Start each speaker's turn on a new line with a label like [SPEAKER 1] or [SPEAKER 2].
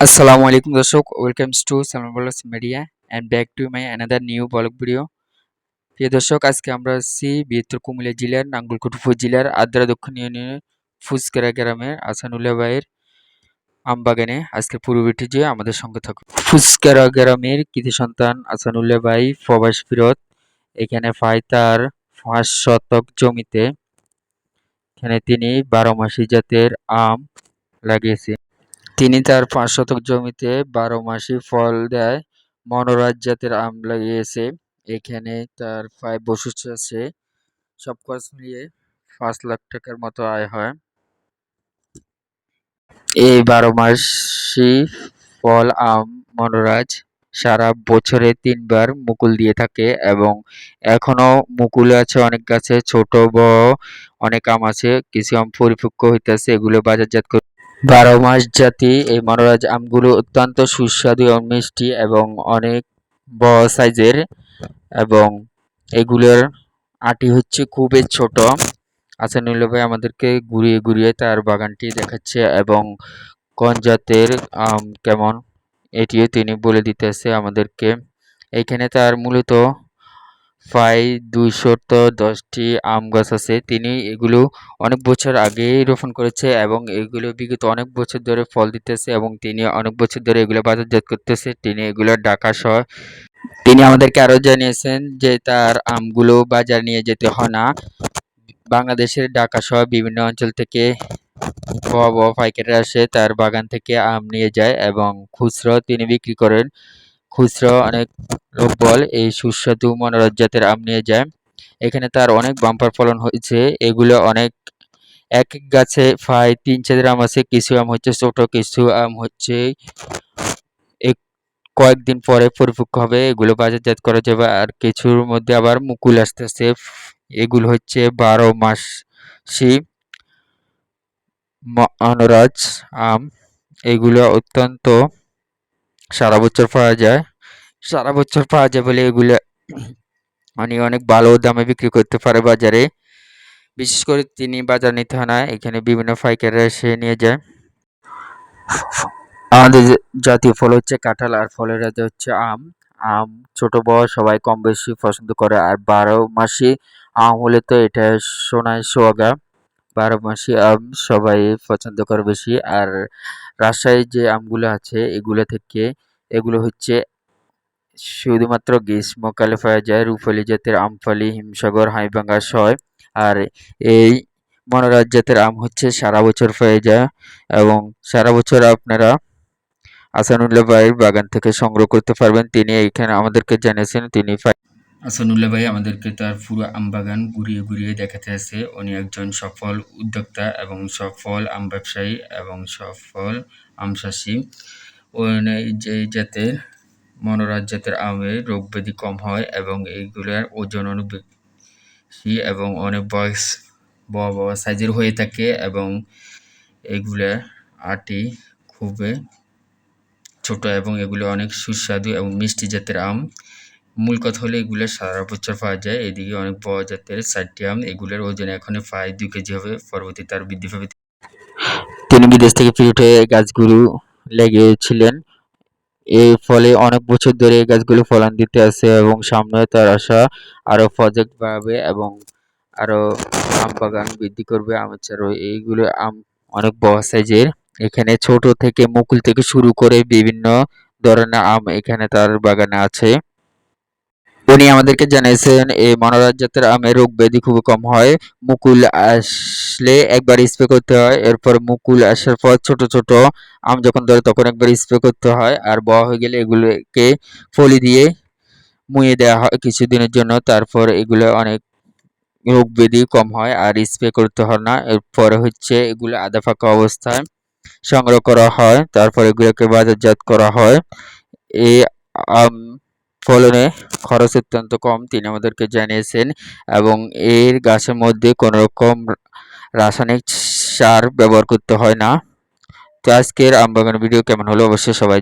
[SPEAKER 1] আসসালামু আলাইকুম দর্শক welcomes to Salman media and back to my another new blog video প্রিয় দর্শক, আজকে আমরা আছি বৃহত্তর কুমিল্লা জেলার নাঙ্গলকোট উপজেলার আদ্রা দক্ষিণ ইউনিয়নের ফুসকেরা গ্রামের, আসানুল্লাহ ভাইয়ের আমবাগানে। আজকে পূর্ববর্তী যে আমাদের সঙ্গে থাকুন ফুসকেরা গ্রামের কৃতি সন্তান আসানুল্লাহ ভাই প্রবাস ফিরত এখানে পায় তার পাঁচ শতক জমিতে এখানে তিনি বারো মাসি জাতের আম লাগিয়েছে। তিনি তার পাঁচ শতক জমিতে বারো মাসই ফল দেয়, মনোরাজ জাতের আম লাগিয়েছে। এখানে তার প্রায় বছর আছে। সব খরচ মিলিয়ে পাঁচ লাখ টাকার মতো আয় হয়। এই বারো মাসি ফল, আম, মনোরাজ সারা বছরে তিনবার মুকুল দিয়ে থাকে এবং এখনও মুকুল আছে, অনেক গাছে, ছোট, বড় অনেক আম আছে। কিছু আম পরিপক্ক হইতেছে, এগুলো বাজারজাত বারো মাস জাতি এই মনোরাজ আমগুলো অত্যন্ত সুস্বাদু এবং মিষ্টি এবং অনেক বড় সাইজের এবং এগুলোর আটি হচ্ছে খুবই ছোট। আসানুল ভাই আমাদেরকে ঘুরিয়ে ঘুরিয়ে তার বাগানটি দেখাচ্ছে এবং কোন জাতের, আম কেমন, এটিও তিনি বলে দিতেছে আমাদেরকে। এখানে তার মূলত প্রায় দুইশত দশটি আম গাছ আছে। তিনি এগুলো অনেক বছর আগেই রোপণ করেছে এবং এগুলো বিগত অনেক বছর ধরে ফল দিতেছে এবং তিনি অনেক বছর ধরে এগুলো বাজারজাত করতেছে। তিনি এগুলো ঢাকা সহ তিনি আমাদেরকে আরও জানিয়েছেন যে তার আমগুলো বাজার নিয়ে যেতে হয় না। বাংলাদেশের ঢাকা সহ বিভিন্ন অঞ্চল থেকে বড় পাইকাররা আসে, তার বাগান থেকে আম নিয়ে যায় এবং খুচরো তিনি বিক্রি করেন। খুচরো অনেক লোক বল এই সুস্বাদু মনোরজ জাতের আম নিয়ে যায়। এখানে তার অনেক বাম্পার ফলন হয়েছে। এগুলো অনেক, এক এক গাছে প্রায় তিন চার আম আছে। কিছু আম হচ্ছে ছোট, কিছু আম হচ্ছে এক, কয়েকদিন পরে পরিপক্ক হবে। এগুলো বাজারজাত করা যাবে। আর কিছুর মধ্যে আবার মুকুল আসতে আসতেছে এগুলো হচ্ছে বারো মাসি মনোরাজ আম। এগুলো অত্যন্ত সারা বছর পাওয়া যায়। সারা বছর পাওয়া যায় বলে এগুলো। মানে অনেক ভালো দামে বিক্রি করতে পারে বাজারে। বিশেষ করে তিনি বাজার নিতে হয় না, এখানে বিভিন্ন পাইকাররা এসে নিয়ে যায়। আমাদের জাতীয় ফল হচ্ছে কাঁঠাল, আর ফলের রাজা হচ্ছে আম। আম ছোট, বড়, সবাই কম বেশি পছন্দ করে। আর বারো মাসি আম হলে তো এটা সোনায় সোয়াগা। বারো মাসি আম সবাই পছন্দ করে বেশি। আর রাজশাহীর যে আমগুলো আছে, এগুলো থেকে, এগুলো হচ্ছে শুধুমাত্র গ্রীষ্মকালে পাওয়া যায় রূপালি, জাতের আমফালি, হিমসাগর হাইভাঙ্গা সয়, আর এই মনোরাজ জাতের আম হচ্ছে সারা বছর পেয়ে যায় এবং সারা বছর আপনারা আসানুল্লাহ ভাইয়ের বাগান থেকে সংগ্রহ করতে পারবেন। তিনি এইখানে আমাদেরকে জানিয়েছেন, তিনি আসানুল্লাহ ভাই আমাদেরকে তার পুরো আম বাগান ঘুরিয়ে ঘুরিয়ে দেখাতে আছে। উনি একজন সফল উদ্যোক্তা এবং সফল আম ব্যবসায়ী এবং সফল আম চাষি। যে জাতের মনোরাজ জাতের আমের রোগ ব্যাধি কম হয় এবং এইগুলোর ওজন অনেক বেশি এবং অনেক বয়স বড় বড় সাইজের হয়ে থাকে এবং এগুলোর আটি খুবই ছোট এবং এগুলো অনেক সুস্বাদু এবং মিষ্টি জাতের আম। মূল কথা হলো এগুলো সারা বছর পাওয়া যায়, এদিকে অনেক বড় জাতের চারটি আম, এগুলোর ওজন এখন প্রায় দুই কেজি হবে, পরবর্তীতে আরও বৃদ্ধি পাবে। তিনি বিদেশ থেকে ফিরে উঠে গাছগুলো লেগেছিলেন। এর ফলে অনেক বছর ধরে এই গাছগুলো ফলন দিতে আছে এবং সামনে তার আশা আরও প্রজেক্ট বাড়াবে এবং আরও আম বাগান বৃদ্ধি করবে আমের চারও এইগুলো আম অনেক বড় সাইজের এখানে ছোট থেকে মুকুল থেকে শুরু করে বিভিন্ন ধরনের আম এখানে তার বাগানে আছে। উনি আমাদেরকে জানিয়েছেন, এই মনোরাজ যাত্রার আমের রোগ ব্যাধি খুবই কম হয়, মুকুল আসলে একবার স্প্রে করতে হয়, এরপর মুকুল আসার পর ছোট ছোট আম যখন ধরে তখন একবার স্প্রে করতে হয়, আর বড় হয়ে গেলে এগুলোকে ফলি দিয়ে মুয়ে দেওয়া হয় কিছুদিনের জন্য, তারপর এগুলো অনেক রোগ ব্যাধি কম হয়, আর স্প্রে করতে হয় না, এরপর হচ্ছে এগুলো আধা ফাঁকা অবস্থায় সংগ্রহ করা হয়, তারপর এগুলোকে বাজারজাত করা হয়। এই আম ফলনে খরচ অত্যন্ত কম, তিনি আমাদেরকে জানিয়েছেন। এবং এর গাছের মধ্যে কোনো রকম রাসায়নিক সার ব্যবহার করতে হয় না। তো আজকের আম বাগান ভিডিও কেমন হলো? অবশ্যই সবাই